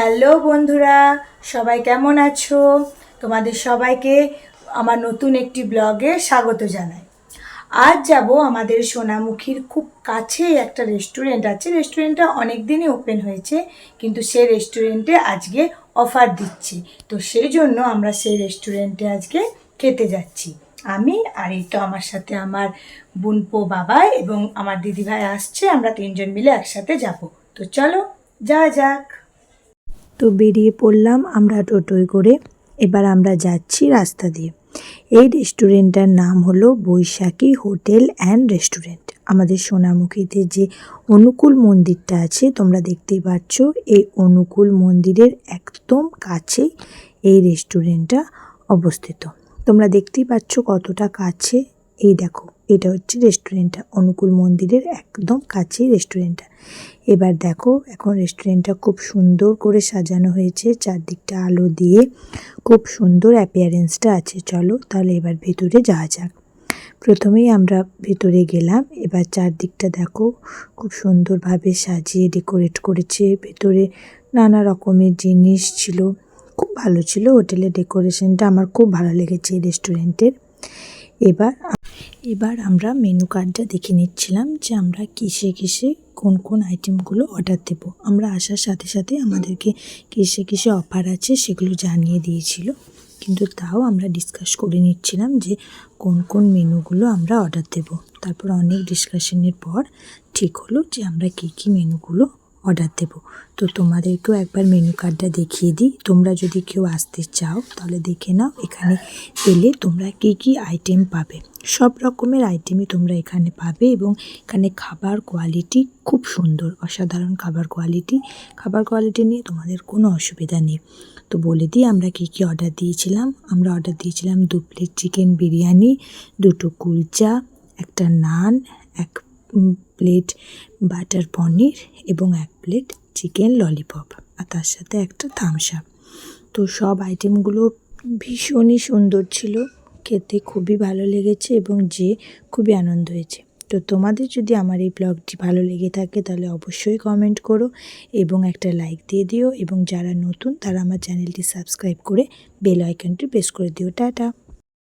Hello বন্ধুরা, সবাই কেমন আছো? তোমাদের সবাইকে আমার নতুন একটি ব্লগে স্বাগত জানাই। আজ যাব আমাদের সোনামুখীর খুব কাছেই একটা রেস্টুরেন্ট আছে। রেস্টুরেন্টটা অনেক দিনই ওপেন হয়েছে, কিন্তু সেই রেস্টুরেন্টে আজকে অফার দিচ্ছে। তো সেই জন্য আমরা সেই রেস্টুরেন্টে আজকে খেতে যাচ্ছি। আমি আর এই তো আমার সাথে আমার বোনপো বাবা এবং আমার দিদিভাই আসছে, আমরা তিনজন মিলে একসাথে যাব। তো চলো যা যাক। তো বেরিয়ে পড়লাম আমরা টোটোয় করে। এবার আমরা যাচ্ছি রাস্তা দিয়ে। এই রেস্টুরেন্টটার নাম হলো বৈশাখী হোটেল অ্যান্ড রেস্টুরেন্ট। আমাদের সোনামুখীতে যে অনুকূল মন্দিরটা আছে, তোমরা দেখতেই পাচ্ছ, এই অনুকূল মন্দিরের একদম কাছেই এই রেস্টুরেন্টটা অবস্থিত। তোমরা দেখতেই পাচ্ছ কতটা কাছে। এই দেখো, এটা হচ্ছে রেস্টুরেন্টটা। অনুকূল মন্দিরের একদম কাছেই রেস্টুরেন্টটা। এবার দেখো, এখন রেস্টুরেন্টটা খুব সুন্দর করে সাজানো হয়েছে, চারদিকটা আলো দিয়ে। খুব সুন্দর অ্যাপিয়ারেন্সটা আছে, চলো তাহলে এবার ভেতরে যাওয়া যাক। প্রথমেই আমরা ভেতরে গেলাম, এবার চারদিকটা দেখো, খুব সুন্দরভাবে সাজিয়ে ডেকোরেট করেছে। ভেতরে নানা রকমের জিনিস ছিল, খুব ভালো ছিল। হোটেলের ডেকোরেশনটা আমার খুব ভালো লেগেছে রেস্টুরেন্টের এবার এবার আমরা মেনু কার্ডটা দেখে নিচ্ছিলাম যে আমরা কিসে কিসে কোন কোন আইটেমগুলো অর্ডার দেব। আমরা আসার সাথে সাথে আমাদেরকে কিসে কিসে অফার আছে সেগুলো জানিয়ে দিয়েছিল। কিন্তু তাও আমরা ডিসকাস করে নিচ্ছিলাম যে কোন কোন মেনুগুলো আমরা অর্ডার দেব। তারপর অনেক ডিসকাশনের পর ঠিক হলো যে আমরা কী কী মেনুগুলো অর্ডার দেব। তো তোমাদেরকেও একবার মেনু কার্ডটা দেখিয়ে দিই। তোমরা যদি কেউ আসতে চাও, তাহলে দেখে নাও এখানে এলে তোমরা কী কী আইটেম পাবে। সব রকমের আইটেমই তোমরা এখানে পাবে এবং এখানে খাবার কোয়ালিটি খুব সুন্দর, অসাধারণ খাবার কোয়ালিটি খাবার কোয়ালিটি নিয়ে তোমাদের কোনো অসুবিধা নেই। তো বলে দিই, আমরা কী কী অর্ডার দিয়েছিলাম? আমরা অর্ডার দিয়েছিলাম দু প্লেট চিকেন বিরিয়ানি, দুটো কুলচা, একটা নান, এক প্লেট বাটার পনির এবং এক প্লেট চিকেন ললিপপ আর তার সাথে একটা থামস আপ তো সব আইটেমগুলো ভীষণই সুন্দর ছিল, খেতে খুবই ভালো লেগেছে এবং যে খুবই আনন্দ হয়েছে। তো তোমাদের যদি আমার এই ব্লগটি ভালো লেগে থাকে তাহলে অবশ্যই কমেন্ট করো এবং একটা লাইক দিয়ে দিও এবং যারা নতুন তারা আমার চ্যানেলটি সাবস্ক্রাইব করে বেল আইকনটি প্রেস করে দিও। টাটা!